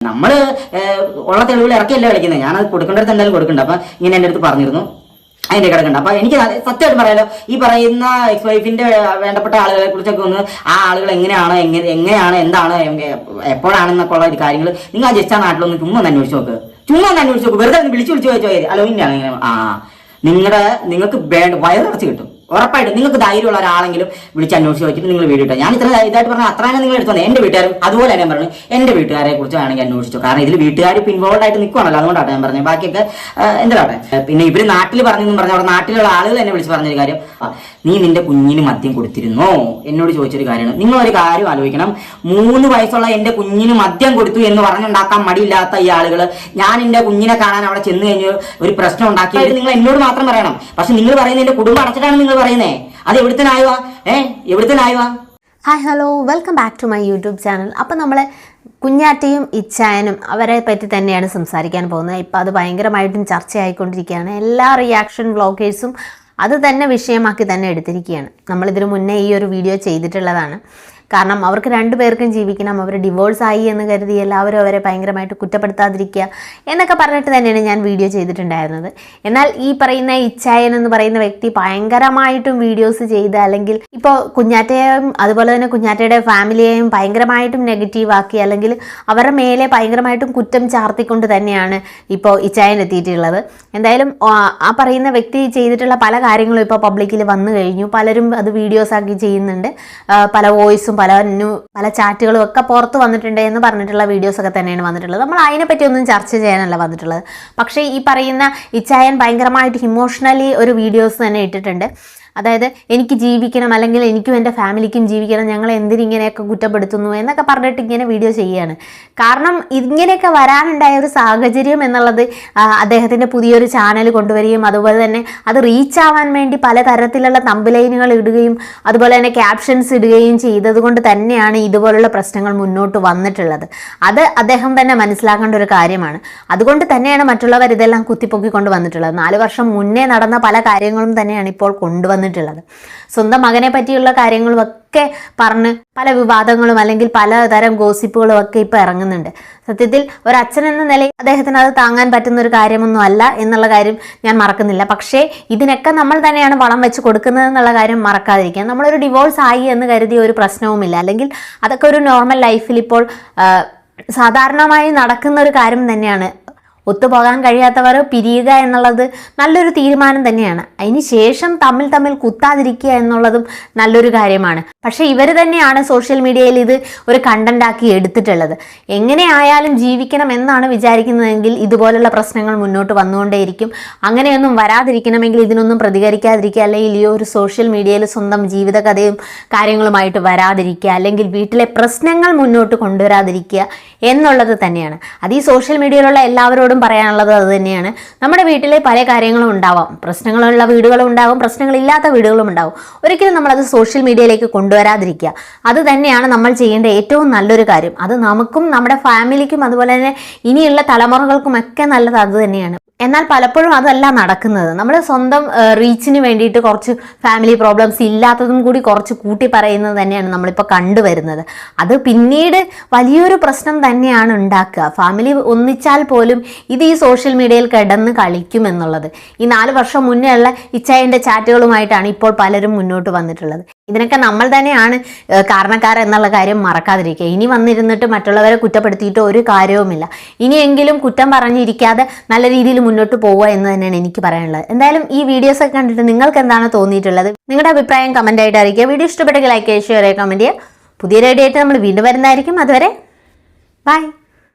നമ്മൾ ഏഹ്, ഉള്ള തെളിവുകൾ ഇറക്കിയല്ലേ കളിക്കുന്നത് ഞാനത് കൊടുക്കേണ്ടടുത്ത് എന്തായാലും കൊടുക്കണ്ട. അപ്പൊ ഇങ്ങനെ എന്റെ അടുത്ത് പറഞ്ഞിരുന്നു. അതിന്റെ കിടക്കണ്ട അപ്പൊ എനിക്ക് സത്യമായിട്ട് പറയാലോ. ഈ പറയുന്ന എക്സ് വൈഫിന്റെ വേണ്ടപ്പെട്ട ആളുകളെ കുറിച്ചൊക്കെ ഒന്ന് ആ ആളുകൾ എങ്ങനെയാണ് എങ്ങനെ എങ്ങനെയാണ് എന്താണ് എപ്പോഴാണെന്നൊക്കെ ഉള്ള കാര്യങ്ങൾ നിങ്ങൾ ആ ജസ്റ്റ് ആ നാട്ടിലൊന്ന് ചുമ്മാ ഒന്ന് അന്വേഷിച്ച് നോക്ക്. ചുമ്മാ ഒന്ന് അന്വേഷിച്ച് നോക്ക്. വെറുതെ വിളിച്ചു വിളിച്ചു ചോദിച്ചോ അലോ ഇന്നാണ് ആ നിങ്ങളുടെ നിങ്ങൾക്ക് വേണ്ട വയറിറച്ച് കിട്ടും. ഉറപ്പായിട്ടും നിങ്ങൾക്ക് ധൈര്യമുള്ള ഒരാളെങ്കിലും വിളിച്ച് അന്വേഷിച്ച് വെച്ചിട്ട് നിങ്ങൾ വീട് ഇട്ടോ. ഞാൻ ഇത്ര ഇതായിട്ട് പറഞ്ഞാൽ അത്ര നിങ്ങൾ എടുത്തോ എന്റെ എന്റെ വീട്ടുകാരും അതുപോലെ ഞാൻ പറഞ്ഞു. എന്റെ വീട്ടുകാരെ കുറിച്ച് വേണമെങ്കിൽ അന്വേഷിച്ചു. കാരണം ഇതിൽ വീട്ടുകാർ ഇൻവോൾവ് ആയിട്ട് നിൽക്കുവാണല്ലോ അതുകൊണ്ടാണ് ഞാൻ പറഞ്ഞത്. ബാക്കിയൊക്കെ എന്താട്ടെ പിന്നെ ഇവർ നാട്ടിൽ പറഞ്ഞെന്നും പറഞ്ഞ അവിടെ നാട്ടിലുള്ള ആളുകൾ എന്നെ വിളിച്ച് പറഞ്ഞൊരു കാര്യം. നീ നിന്റെ കുഞ്ഞിന് മദ്യം കൊടുത്തിരുന്നോ? എന്നോട് ചോദിച്ചൊരു കാര്യമാണ്. നിങ്ങൾ ഒരു കാര്യം ആലോചിക്കണം. മൂന്ന് വയസ്സുള്ള എന്റെ കുഞ്ഞിന് മദ്യം കൊടുത്തു എന്ന് പറഞ്ഞുണ്ടാക്കാൻ മടിയില്ലാത്ത ഈ ആളുകൾ ഞാൻ എന്റെ കുഞ്ഞിനെ കാണാൻ അവിടെ ചെന്ന് കഴിഞ്ഞ് ഒരു പ്രശ്നം ഉണ്ടാക്കിയത് നിങ്ങൾ എന്നോട് മാത്രം പറയണം. പക്ഷെ നിങ്ങൾ പറയുന്നത് എന്റെ കുടുംബം അടച്ചിട്ടാണ് നിങ്ങൾ പറയുന്നേ? അത് എവിടുത്തനായുവാ ഏ? എവിടുത്തനായുവാ hi hello welcome back to my YouTube channel അപ്പം നമ്മൾ കുഞ്ഞാറ്റയും ഇച്ചായനും അവരെ പറ്റി തന്നെയാണ് സംസാരിക്കാൻ പോകുന്നത്. ഇപ്പോൾ അത് ഭയങ്കരമായിട്ടും ചർച്ചയായിക്കൊണ്ടിരിക്കുകയാണ്. എല്ലാ റിയാക്ഷൻ വ്ളോഗേഴ്സും അത് തന്നെ വിഷയമാക്കി തന്നെ എടുത്തിരിക്കുകയാണ്. നമ്മളിതിനു മുന്നേ ഈ ഒരു വീഡിയോ ചെയ്തിട്ടുള്ളതാണ്. കാരണം അവർക്ക് രണ്ടുപേർക്കും ജീവിക്കണം അവർ ഡിവോഴ്സ് ആയി എന്ന് കരുതി എല്ലാവരും അവരെ ഭയങ്കരമായിട്ട് കുറ്റപ്പെടുത്താതിരിക്കുക എന്നൊക്കെ പറഞ്ഞിട്ട് തന്നെയാണ് ഞാൻ വീഡിയോ ചെയ്തിട്ടുണ്ടായിരുന്നത്. എന്നാൽ ഈ പറയുന്ന ഇച്ചായൻ എന്ന് പറയുന്ന വ്യക്തി ഭയങ്കരമായിട്ടും വീഡിയോസ് ചെയ്ത് അല്ലെങ്കിൽ ഇപ്പോൾ കുഞ്ഞാറ്റയെയും അതുപോലെ തന്നെ കുഞ്ഞാറ്റയുടെ ഫാമിലിയെയും ഭയങ്കരമായിട്ടും നെഗറ്റീവ് ആക്കി അല്ലെങ്കിൽ അവരുടെ മേലെ ഭയങ്കരമായിട്ടും കുറ്റം ചാർത്തിക്കൊണ്ട് തന്നെയാണ് ഇപ്പോൾ ഇച്ചായൻ എത്തിയിട്ടുള്ളത്. എന്തായാലും ആ പറയുന്ന വ്യക്തി ചെയ്തിട്ടുള്ള പല കാര്യങ്ങളും ഇപ്പോൾ പബ്ലിക്കിൽ വന്നു കഴിഞ്ഞു. പലരും അത് വീഡിയോസ് ആക്കി ചെയ്യുന്നുണ്ട്. പല വോയിസും പല ന്യൂ പല ചാറ്റുകളും ഒക്കെ പുറത്ത് വന്നിട്ടുണ്ട് എന്ന് പറഞ്ഞിട്ടുള്ള വീഡിയോസ് ഒക്കെ തന്നെയാണ് വന്നിട്ടുള്ളത്. നമ്മൾ അതിനെപ്പറ്റി ഒന്നും ചർച്ച ചെയ്യാനല്ല വന്നിട്ടുള്ളത്. പക്ഷേ ഈ പറയുന്ന ഇച്ചായൻ ഭയങ്കരമായിട്ട് ഇമോഷണലി ഒരു വീഡിയോസ് തന്നെ ഇട്ടിട്ടുണ്ട്. അതായത് എനിക്ക് ജീവിക്കണം അല്ലെങ്കിൽ എനിക്കും എന്റെ ഫാമിലിക്കും ജീവിക്കണം ഞങ്ങൾ എന്തിനിങ്ങനെയൊക്കെ കുറ്റപ്പെടുത്തുന്നു എന്നൊക്കെ പറഞ്ഞിട്ട് ഇങ്ങനെ വീഡിയോ ചെയ്യുകയാണ്. കാരണം ഇങ്ങനെയൊക്കെ വരാനുണ്ടായ ഒരു സാഹചര്യം എന്നുള്ളത് അദ്ദേഹത്തിന്റെ പുതിയൊരു ചാനൽ കൊണ്ടുവരികയും അതുപോലെ തന്നെ അത് റീച്ച് ആവാൻ വേണ്ടി പലതരത്തിലുള്ള തമ്പലൈനുകൾ ഇടുകയും അതുപോലെ തന്നെ ക്യാപ്ഷൻസ് ഇടുകയും ചെയ്തതുകൊണ്ട് തന്നെയാണ് ഇതുപോലുള്ള പ്രശ്നങ്ങൾ മുന്നോട്ട് വന്നിട്ടുള്ളത്. അത് അദ്ദേഹം തന്നെ മനസ്സിലാക്കേണ്ട ഒരു കാര്യമാണ്. അതുകൊണ്ട് തന്നെയാണ് മറ്റുള്ളവർ ഇതെല്ലാം കുത്തിപ്പൊക്കിക്കൊണ്ട് വന്നിട്ടുള്ളത്. നാല് വർഷം മുന്നേ നടന്ന പല കാര്യങ്ങളും തന്നെയാണ് ഇപ്പോൾ കൊണ്ടുവന്നിട്ടുള്ളത്. സ്വന്തം മകനെ പറ്റിയുള്ള കാര്യങ്ങളും ഒക്കെ പറഞ്ഞ് പല വിവാദങ്ങളും അല്ലെങ്കിൽ പലതരം ഗോസിപ്പുകളും ഒക്കെ ഇപ്പൊ ഇറങ്ങുന്നുണ്ട്. സത്യത്തിൽ ഒരു അച്ഛൻ എന്ന നിലയിൽ അദ്ദേഹത്തിന് അത് താങ്ങാൻ പറ്റുന്ന ഒരു കാര്യമൊന്നും അല്ല എന്നുള്ള കാര്യം ഞാൻ മറക്കുന്നില്ല. പക്ഷേ ഇതിനൊക്കെ നമ്മൾ തന്നെയാണ് വളം വെച്ച് കൊടുക്കുന്നത് എന്നുള്ള കാര്യം മറക്കാതിരിക്കുക. നമ്മളൊരു ഡിവോഴ്സ് ആയി എന്ന് കരുതിയ ഒരു പ്രശ്നവുമില്ല. അല്ലെങ്കിൽ അതൊക്കെ ഒരു നോർമൽ ലൈഫിൽ ഇപ്പോൾ സാധാരണമായി നടക്കുന്ന ഒരു കാര്യം തന്നെയാണ് ഒത്തുപോകാൻ കഴിയാത്തവർ പിരിയുക എന്നുള്ളത് നല്ലൊരു തീരുമാനം തന്നെയാണ്. അതിന് ശേഷം തമ്മിൽ തമ്മിൽ കുത്താതിരിക്കുക എന്നുള്ളതും നല്ലൊരു കാര്യമാണ്. പക്ഷേ ഇവർ തന്നെയാണ് സോഷ്യൽ മീഡിയയിൽ ഇത് ഒരു കണ്ടന്റ് ആക്കി എടുത്തിട്ടുള്ളത്. എങ്ങനെ ആയാലും ജീവിക്കണം എന്നാണ് വിചാരിക്കുന്നതെങ്കിൽ ഇതുപോലുള്ള പ്രശ്നങ്ങൾ മുന്നോട്ട് വന്നുകൊണ്ടേയിരിക്കും. അങ്ങനെയൊന്നും വരാതിരിക്കണമെങ്കിൽ ഇതിനൊന്നും പ്രതികരിക്കാതിരിക്കുക അല്ലെങ്കിൽ ഈ ഒരു സോഷ്യൽ മീഡിയയിൽ സ്വന്തം ജീവിതകഥയും കാര്യങ്ങളുമായിട്ട് വരാതിരിക്കുക അല്ലെങ്കിൽ വീട്ടിലെ പ്രശ്നങ്ങൾ മുന്നോട്ട് കൊണ്ടുവരാതിരിക്കുക എന്നുള്ളത് തന്നെയാണ്. അത് ഈ സോഷ്യൽ മീഡിയയിലുള്ള എല്ലാവരോടും പറയാനുള്ളത് അത് തന്നെയാണ്. നമ്മുടെ വീട്ടിലെ പല കാര്യങ്ങളും ഉണ്ടാവാം. പ്രശ്നങ്ങളുള്ള വീടുകളും ഉണ്ടാവും പ്രശ്നങ്ങളില്ലാത്ത വീടുകളും ഉണ്ടാവും. ഒരിക്കലും നമ്മളത് സോഷ്യൽ മീഡിയയിലേക്ക് കൊണ്ടുവരാതിരിക്കുക. അത് തന്നെയാണ് നമ്മൾ ചെയ്യേണ്ട ഏറ്റവും നല്ലൊരു കാര്യം. അത് നമുക്കും നമ്മുടെ ഫാമിലിക്കും അതുപോലെ തന്നെ ഇനിയുള്ള തലമുറകൾക്കും ഒക്കെ നല്ലത് അത് തന്നെയാണ്. എന്നാൽ പലപ്പോഴും അതല്ല നടക്കുന്നത്. നമ്മൾ സ്വന്തം റീച്ചിന് വേണ്ടിയിട്ട് കുറച്ച് ഫാമിലി പ്രോബ്ലംസ് ഇല്ലാത്തതും കൂടി കുറച്ച് കൂട്ടി പറയുന്നത് തന്നെയാണ് നമ്മളിപ്പോൾ കണ്ടുവരുന്നത്. അത് പിന്നീട് വലിയൊരു പ്രശ്നം തന്നെയാണ് ഉണ്ടാക്കുക. ഫാമിലി ഒന്നിച്ചാൽ പോലും ഇത് ഈ സോഷ്യൽ മീഡിയയിൽ കിടന്ന് കളിക്കും എന്നുള്ളത്. ഈ നാല് വർഷം മുന്നേ ഉള്ള ഇച്ചായന്റെ ചാറ്റുകളുമായിട്ടാണ് ഇപ്പോൾ പലരും മുന്നോട്ട് വന്നിട്ടുള്ളത്. ഇതിനൊക്കെ നമ്മൾ തന്നെയാണ് കാരണക്കാർ എന്നുള്ള കാര്യം മറക്കാതിരിക്കുക. ഇനി വന്നിരുന്നിട്ട് മറ്റുള്ളവരെ കുറ്റപ്പെടുത്തിയിട്ട് ഒരു കാര്യവുമില്ല. ഇനിയെങ്കിലും കുറ്റം പറഞ്ഞിരിക്കാതെ നല്ല രീതിയിൽ മുന്നോട്ട് പോവുക എന്ന് തന്നെയാണ് എനിക്ക് പറയാനുള്ളത്. എന്തായാലും ഈ വീഡിയോസ് ഒക്കെ കണ്ടിട്ട് നിങ്ങൾക്ക് എന്താണ് തോന്നിയിട്ടുള്ളത്? നിങ്ങളുടെ അഭിപ്രായം കമന്റ് അറിയിക്കുക. വീഡിയോ ഇഷ്ടപ്പെട്ടെങ്കിൽ ലൈക്ക് ചെയ്യുക ഷെയർ ചെയ്യുക കമന്റ് ചെയ്യുക. പുതിയ റേഡിയോ ആയിട്ട് നമ്മൾ വീണ്ടും വരുന്നതായിരിക്കും. അതുവരെ ബൈ